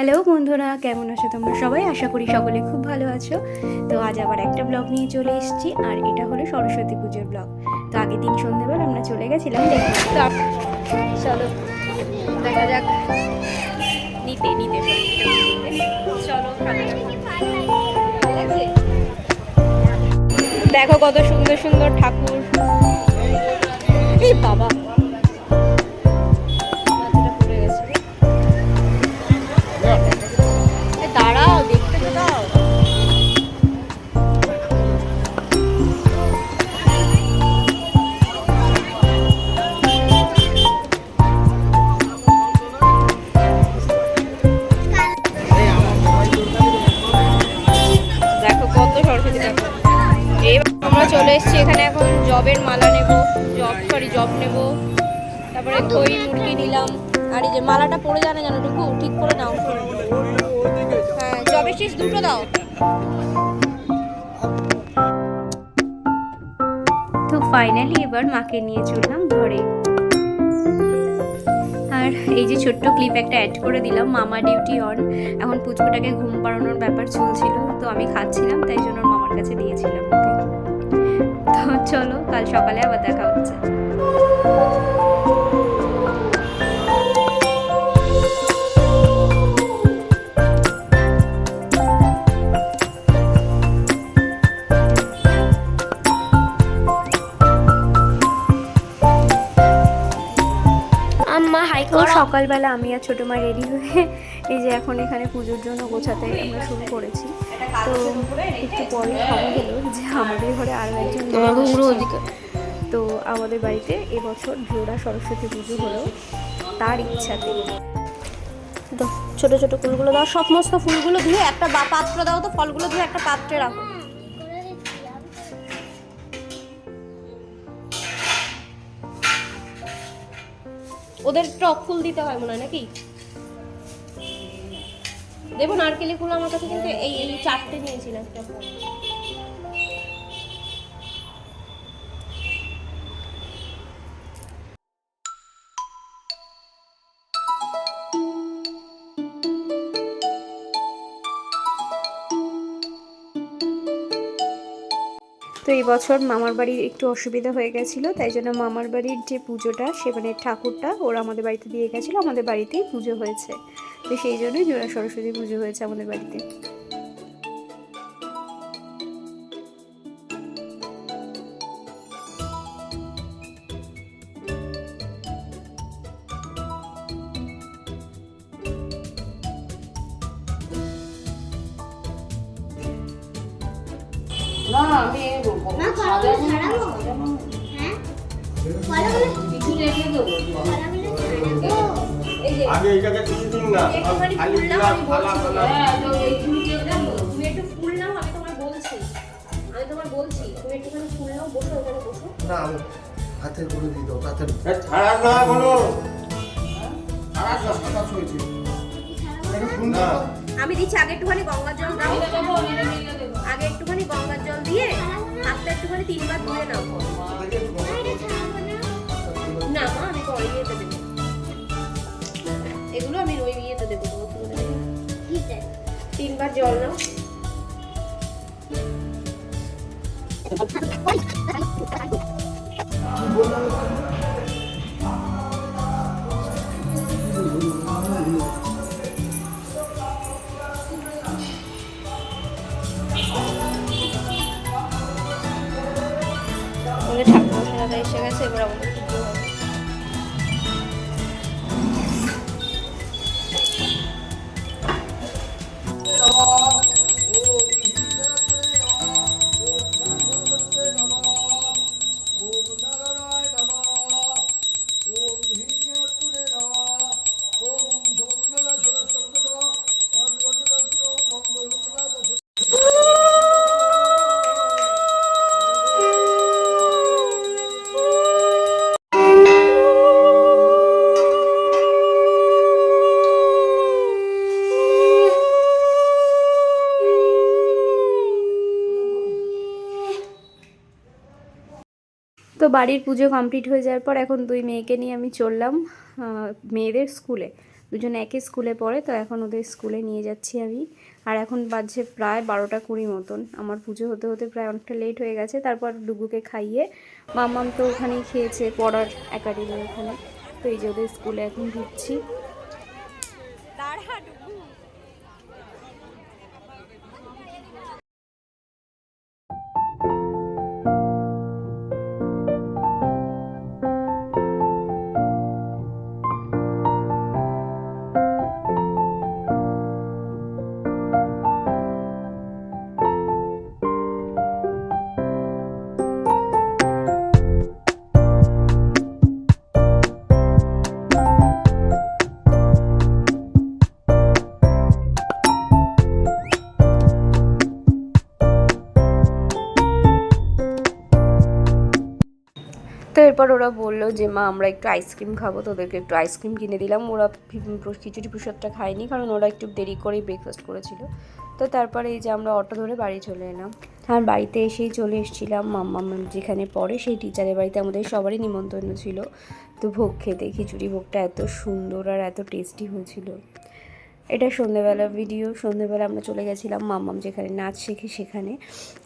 Hello বন্ধুরা, কেমন আছো তোমরা সবাই? আশা করি সকলে খুব ভালো আছো। তো আজ আবার একটা ব্লগ নিয়ে চলে এসেছি, আর এটা হলো সরস্বতী পুজোর ব্লগ তো আগের দিন সন্ধ্যেবেলা আমরা চলে গেছিলাম চলো, দেখা যাক। নিতে নিতে চলো। দেখো কত সুন্দর সুন্দর ঠাকুর। বাবা। দেখো আমরা চলে এসেছি এখানে এখন জবের মালা নেব, জব সরি জব নেব। তারপরে দই, মুরগি নিলাম। আর এই যে মালাটা পড়ে জানা জানো, টুকু? ঠিক করে নাও। হ্যাঁ জবের শেষ, দুটো দাও। তো ফাইনালি এবার মাকে নিয়ে চললাম ঘরে। আর এই যে ছোট্ট ক্লিপ একটা অ্যাড করে দিলাম, মামা ডিউটি অন এখন পুচকুটাকে ঘুম পাড়ানোর ব্যাপার চলছিল, তো আমি খাচ্ছিলাম, তাই জন্য মামার কাছে দিয়েছিলাম তো চলো, কাল সকালে আবার দেখা হচ্ছে। সকালবেলা আমি আর ছোটো মা রেডি হয়ে এই যে এখন এখানে পুজোর জন্য গোছাতে আমরা শুরু করেছি। তো একটু পরে খবর হলো যে আমাদের ঘরে আরও একজন তো আমাদের বাড়িতে এবছর জোড়া সরস্বতী পুজো হলো তার ইচ্ছাতে। ছোট ছোট ফুলগুলো দাও সমস্ত ফুলগুলো ধুয়ে একটা বা পাত্র দাও তো ফলগুলো ধুয়ে একটা পাত্রে রাখো। ওদের টক ফুল দিতে হয় মনে হয় নাকি? দেবো নারকেলি ফুল আমার কাছে কিন্তু এই এই চারটে নিয়েছিলাম তো এই বছর মামার বাড়ির একটু অসুবিধা হয়ে গেছিল, তাই জন্য মামার বাড়ির যে পুজোটা, সে মানে ঠাকুরটা, ওরা আমাদের বাড়িতে দিয়ে গেছিল, আমাদের বাড়িতেই পুজো হয়েছে। তো সেই জন্যই জোড়া সরস্বতী পুজো হয়েছে আমাদের বাড়িতে। আগে কিছু দিন না। খালি দিলাম ফালা ফালা তুমি একটু ফুল নাও আমি তোমার বলছি। আমি তোমার বলছি তুমি একটুখানি ফুল নাও বসো ওখানে বসো। না আমি হাতের করে দিয়ে দাও হাতের ছাড়া না দশ টাকা হয়েছে না। আমি দিচ্ছি, আগে একটুখানি গঙ্গার জল দাও। আগে একটুখানি গঙ্গার জল দিয়ে হাতটা একটুখানি তিনবার ধুয়ে নাও। না মা, আমি ইয়েতে দেবো। এগুলো আমি ওই ইয়েতে দেবো তিনবার জল নাও। ঠাকুর মশাইরা এসে গেছে এবার আমাদের বাড়ির পুজো কমপ্লিট হয়ে যাওয়ার পর এখন দুই মেয়েকে নিয়ে আমি চললাম মেয়েদের স্কুলে। দুজন একই স্কুলে পড়ে, তো এখন ওদের স্কুলে নিয়ে যাচ্ছি আমি। আর এখন বাজছে প্রায় বারোটা কুড়ি মতন। আমার পুজো হতে হতে প্রায় অনেকটা লেট হয়ে গেছে। তারপর ডুগুকে খাইয়ে মামাম তো ওখানেই খেয়েছে পড়ার একাডেমি ওখানে তো এই যে ওদের স্কুলে এখন ঢুকছি। এরপর ওরা বলল যে, মা, আমরা একটু আইসক্রিম খাব তো ওদেরকে একটু আইসক্রিম কিনে দিলাম। ওরা খিচুড়ি প্রসাদটা খায়নি, কারণ ওরা একটু দেরি করেই ব্রেকফাস্ট করেছিল। তো তারপরে এই যে আমরা অটো ধরে বাড়ি চলে এলাম। আর বাড়িতে এসেই চলে এসেছিলাম মাম্মা যেখানে পড়ে, সেই টিচারের বাড়িতে আমাদের সবারই নিমন্ত্রণ ছিল। তো ভোগ খেতে, খিচুড়ি ভোগটা এত সুন্দর আর এত টেস্টি হয়েছিল। এটা সন্ধেবেলা ভিডিও সন্ধেবেলা আমরা চলে গেছিলাম মাম্মাম যেখানে নাচ শেখে সেখানে।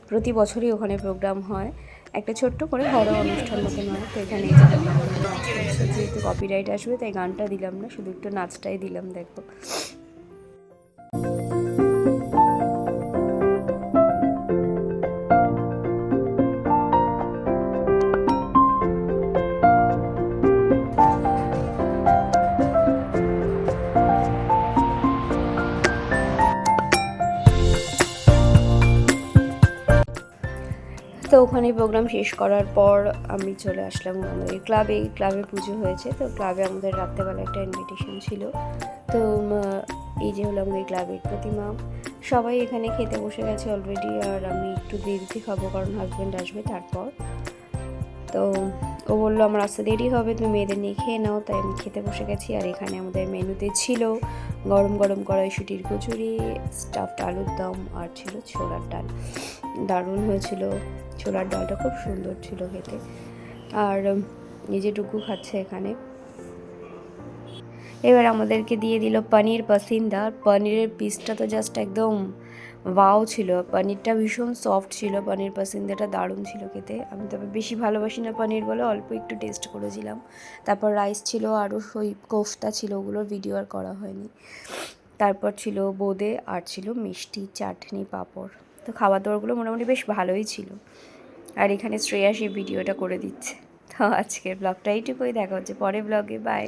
প্রতি বছরই ওখানে প্রোগ্রাম হয়। একটা ছোট্ট করে বড় অনুষ্ঠান মতন হয় তো এখানে। যেহেতু কপিরাইট আসবে, তাই গানটা দিলাম না, শুধু একটু নাচটাই দিলাম, দেখো তো ওখানে প্রোগ্রাম শেষ করার পর আমি চলে আসলাম আমাদের ক্লাবে ক্লাবে পুজো হয়েছে, তো ক্লাবে আমাদের রাত্রেবেলা একটা ইনভিটেশন ছিল। তো এই যে হলো আমাদের ক্লাবের প্রতিমা। সবাই এখানে খেতে বসে গেছে অলরেডি আর আমি একটু দেরিতে খাব কারণ হাজব্যান্ড আসবে তারপর। তো ও বলল আমার আসতে দেরি হবে তুমি মেয়েদের নিয়ে খেয়ে নাও। তাই আমি খেতে বসে গেছি আর এখানে আমাদের মেনুতে ছিল গরম গরম কড়াইশুটির কচুরি স্টাফড আলুর দম আর ছিল ছোলার ডাল। দারুণ হয়েছিল ছোলার ডালটা খুব সুন্দর ছিল খেতে। আর উম, এই যে টুকু খাচ্ছে এখানে। এবার আমাদেরকে দিয়ে দিল পনির পাসিন্দা। পনিরের পিসটা তো জাস্ট একদম ওয়াও ছিল পনিরটা ভীষণ সফট ছিল পনির পাসিন্দাটা দারুণ ছিল খেতে। আমি তবে বেশি ভালোবাসি না পনির বলে, অল্প একটু টেস্ট করেছিলাম। তারপর রাইস ছিল আরও ওই কোফতা ছিল ওগুলোর ভিডিও আর করা হয়নি। তারপর ছিল বোঁদে, আর ছিল মিষ্টি চাটনি পাঁপড়। তো খাবার দাবারগুলো মোটামুটি বেশ ভালোই ছিল। আর এখানে শ্রেয়া সেই ভিডিওটা করে দিচ্ছে। তো আজকের ব্লগটা এইটুকুই, দেখা হচ্ছে পরে ব্লগে বাই